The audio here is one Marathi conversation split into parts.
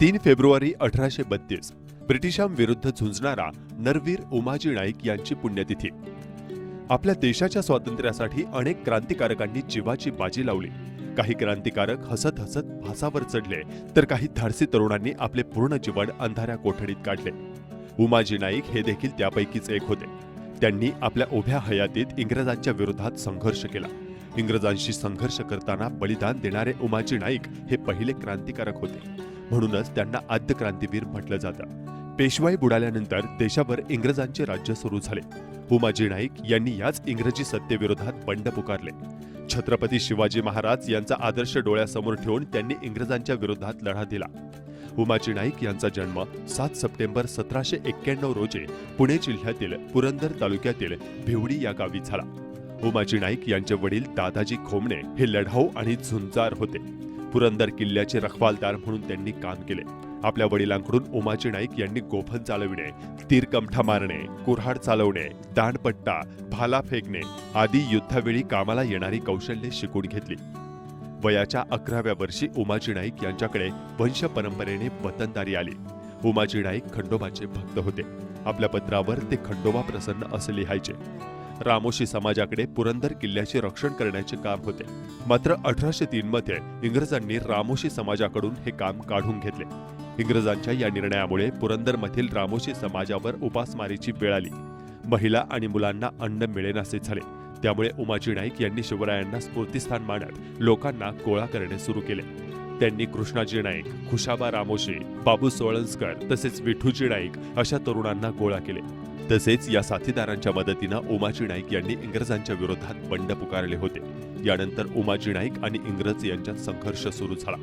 तीन फेब्रुवारी अठराशे बत्तीस ब्रिटिशांविरुद्ध झुंजणारा नरवीर उमाजी नाईक यांची पुण्यतिथी. आपल्या देशाच्या स्वातंत्र्यासाठी अनेक क्रांतिकारकांनी जीवाची बाजी लावली. काही क्रांतिकारक हसत हसत भासावर चढले तर काही धाडसी तरुणांनी आपले पूर्ण जीवन अंधाऱ्या कोठडीत काढले. उमाजी नाईक हे देखील त्यापैकीच एक होते. त्यांनी आपल्या उभ्या हयातीत इंग्रजांच्या विरोधात संघर्ष केला. इंग्रजांशी संघर्ष करताना बलिदान देणारे उमाजी नाईक हे पहिले क्रांतिकारक होते. म्हणूनच त्यांना आद्य क्रांतीवीर म्हटलं जातं. पेशवाई बुडाल्यानंतर देशावर इंग्रजांचे राज्य सुरू झाले. उमाजी नाईक यांनी याच इंग्रजी सत्तेविरोधात बंड पुकारले. छत्रपती शिवाजी महाराज यांचा आदर्श डोळ्यासमोर ठेवून त्यांनी इंग्रजांच्या विरोधात लढा दिला. उमाजी नाईक यांचा जन्म सात सप्टेंबर सतराशे एक्क्याण्णव रोजी पुणे जिल्ह्यातील पुरंदर तालुक्यातील भिवडी या गावी झाला. उमाजी नाईक यांचे वडील दादाजी खोमणे हे लढाऊ आणि झुंजार होते. पुरंदर किल्ल्याचे रखवालदार म्हणून त्यांनी काम केले. आपल्या वडिलांकडून उमाजी नाईक यांनी गोफन चालविणे तीरकमठा मारणे कुऱ्हाड चालवणे दांडपट्टा भाला फेकणे आदी युद्धावेळी कामाला येणारी कौशल्ये शिकून घेतली. वयाच्या अकराव्या वर्षी उमाजी नाईक यांच्याकडे वंश परंपरेने वतनदारी आली. उमाजी नाईक खंडोबाचे भक्त होते. आपल्या पत्रावर ते खंडोबा प्रसन्न असे लिहायचे. रामोशी समाजाकडे पुरंदर किल्ल्याचे रक्षण करण्याचे काम होते. मात्र अठराशे तीन मध्ये इंग्रजांनी रामोशी समाजाकडून हे काम काढून घेतले. इंग्रजांच्या या निर्णयामुळे पुरंदरमधील रामोशी समाजावर उपासमारीची वेळ आली. महिला आणि मुलांना अन्न मिळेनासे झाले. त्यामुळे उमाजी नाईक यांनी शिवरायांना स्फूर्तीस्थान मानत लोकांना गोळा करणे सुरू केले. त्यांनी कृष्णाजी नाईक खुशाबा रामोशी बाबू सोळंसकर तसेच विठूजी नाईक अशा तरुणांना गोळा केले. तसेच या साथीदारांच्या मदतीनं उमाजी नाईक यांनी इंग्रजांच्या विरोधात बंड पुकारले होते. यानंतर उमाजी नाईक आणि इंग्रज यांच्यात संघर्ष सुरू झाला.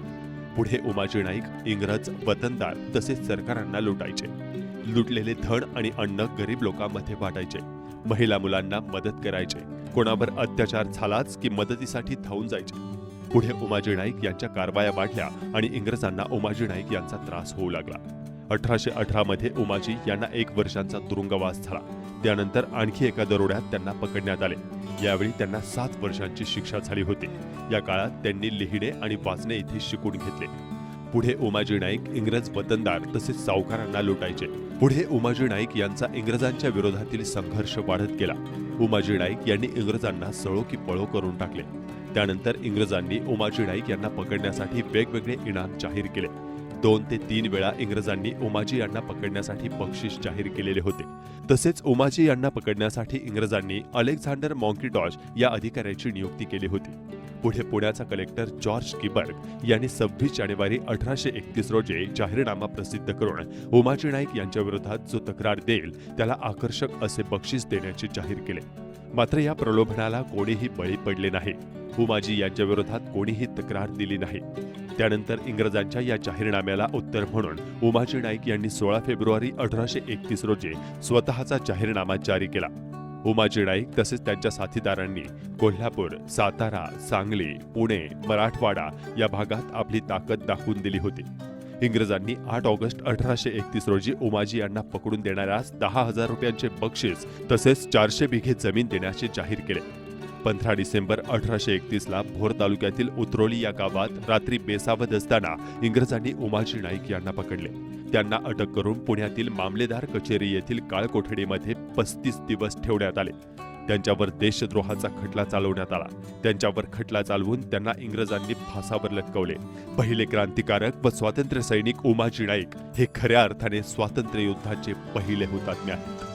पुढे उमाजी नाईक इंग्रज वतनदार तसेच सरकारांना लुटायचे. लुटलेले धन आणि अन्न गरीब लोकांमध्ये वाटायचे. महिला मुलांना मदत करायचे. कोणावर अत्याचार झालाच की मदतीसाठी धावून जायचे. पुढे उमाजी नाईक यांच्या कारवाया वाढल्या आणि इंग्रजांना उमाजी नाईक यांचा त्रास होऊ लागला. अठराशे अठरा मध्ये उमाजी यांना एक वर्षांचा तुरुंगवास झाला. त्यानंतर आणखी एका दरोड्यात त्यांना पकडण्यात आले. यावेळी त्यांना सात वर्षांची शिक्षा झाली होती. या काळात त्यांनी लिहिणे आणि वाचणे इथे शिकून घेतले. पुढे उमाजी नाईक इंग्रज वतनदार तसेच सावकारांना लुटायचे. पुढे उमाजी नाईक यांचा इंग्रजांच्या विरोधातील संघर्ष वाढत गेला. उमाजी नाईक यांनी इंग्रजांना सळो की पळो करून टाकले. त्यानंतर इंग्रजांनी उमाजी नाईक यांना पकडण्यासाठी वेगवेगळे इनाम जाहीर केले. दोन ते तीन वेळा इंग्रजांनी उमाजी यांना पकडण्यासाठी बक्षीस जाहीर केलेले होते. तसेच उमाजी यांना पकडण्यासाठी इंग्रजांनी अलेक्झांडर मॉन्किटॉश या अधिकाऱ्याची नियुक्ती केली होती. पुढे पुण्याचा कलेक्टर जॉर्ज किबर्ग यांनी सव्वीस जानेवारी अठराशे एकतीस रोजी जाहीरनामा प्रसिद्ध करून उमाजी नाईक यांच्या विरोधात जो तक्रार देईल त्याला आकर्षक असे बक्षीस देण्याचे जाहीर केले. मात्र या प्रलोभनाला कोणीही बळी पडले नाही. उमाजी यांच्या विरोधात कोणीही तक्रार दिली नाही. त्यानंतर इंग्रजांच्या या जाहीरनाम्याला उत्तर म्हणून उमाजी नाईक यांनी सोळा फेब्रुवारी अठराशे एकतीस रोजी स्वतःचा जाहीरनामा जारी केला. उमाजी नाईक तसेच त्यांच्या साथीदारांनी कोल्हापूर सातारा सांगली पुणे मराठवाडा या भागात आपली ताकद दाखवून दिली होती. इंग्रजांनी आठ ऑगस्ट अठराशे एकतीस रोजी उमाजी यांना पकडून देणाऱ्यास दहा हजार रुपयांचे बक्षीस तसेच चारशे बिघे जमीन देण्याचे जाहीर केले. पंधरा डिसेंबर अठराशे एकतीस ला भोर तालुक्यातील उतरोली या गावात रात्री बेसावध असताना इंग्रजांनी उमाजी नाईक यांना पकडले. त्यांना अटक करून पुण्यातील मामलेदार कचेरी येथील काळकोठडीमध्ये पस्तीस दिवस ठेवण्यात आले. त्यांच्यावर देशद्रोहाचा खटला चालवण्यात आला. त्यांच्यावर खटला चालवून त्यांना इंग्रजांनी फासावर लटकवले. पहिले क्रांतिकारक व स्वातंत्र्य सैनिक उमाजी नाईक हे खऱ्या अर्थाने स्वातंत्र्य युद्धाचे पहिले हुतात्मे आहेत.